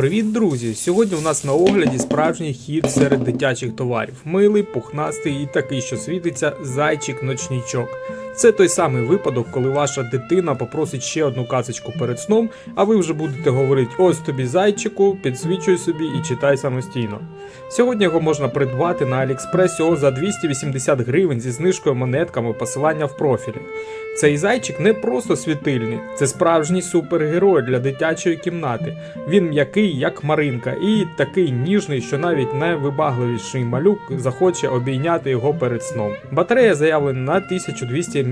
Привіт, друзі! Сьогодні у нас на огляді справжній хід серед дитячих товарів. Милий, пухнастий і такий, що світиться зайчик-ночнічок. Це той самий випадок, коли ваша дитина попросить ще одну казочку перед сном, а ви вже будете говорити: ось тобі зайчику, підсвічуй собі і читай самостійно. Сьогодні його можна придбати на всього за 280 гривень зі знижкою монетками посилання в профілі. Цей зайчик не просто світильний, це справжній супергерой для дитячої кімнати. Він м'який, як маринка, і такий ніжний, що навіть найвибагливіший малюк захоче обійняти його перед сном. Батарея заявлена на 1200 мАч,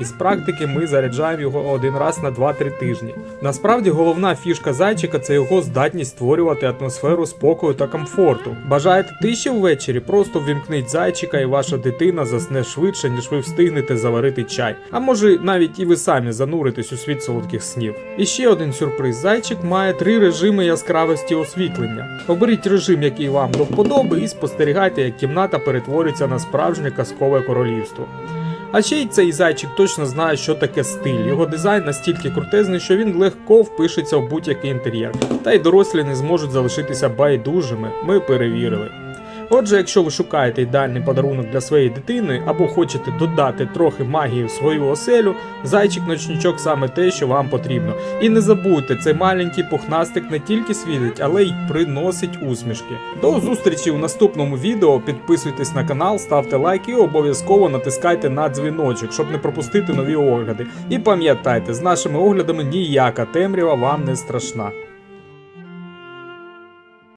і з практики ми заряджаємо його один раз на 2-3 тижні. Насправді головна фішка зайчика це його здатність створювати атмосферу спокою та комфорту. Бажаєте тиші ввечері? Просто ввімкніть зайчика, і ваша дитина засне швидше, ніж ви встигнете заварити чай. А може навіть і ви самі зануритесь у світ солодких снів. І ще один сюрприз: зайчик має три режими яскравості освітлення. Оберіть режим, який вам до вподоби, і спостерігайте, як кімната перетвориться на справжнє казкове королівство. А ще й цей зайчик точно знає, що таке стиль. Його дизайн настільки крутезний, що він легко впишеться в будь-який інтер'єр. Та й дорослі не зможуть залишитися байдужими. Ми перевірили. Отже, якщо ви шукаєте ідеальний подарунок для своєї дитини або хочете додати трохи магії в свою оселю, зайчик-ночничок саме те, що вам потрібно. І не забудьте, цей маленький пухнастик не тільки світить, але й приносить усмішки. До зустрічі у наступному відео. Підписуйтесь на канал, ставте лайк і обов'язково натискайте на дзвіночок, щоб не пропустити нові огляди. І пам'ятайте, з нашими оглядами ніяка темрява вам не страшна.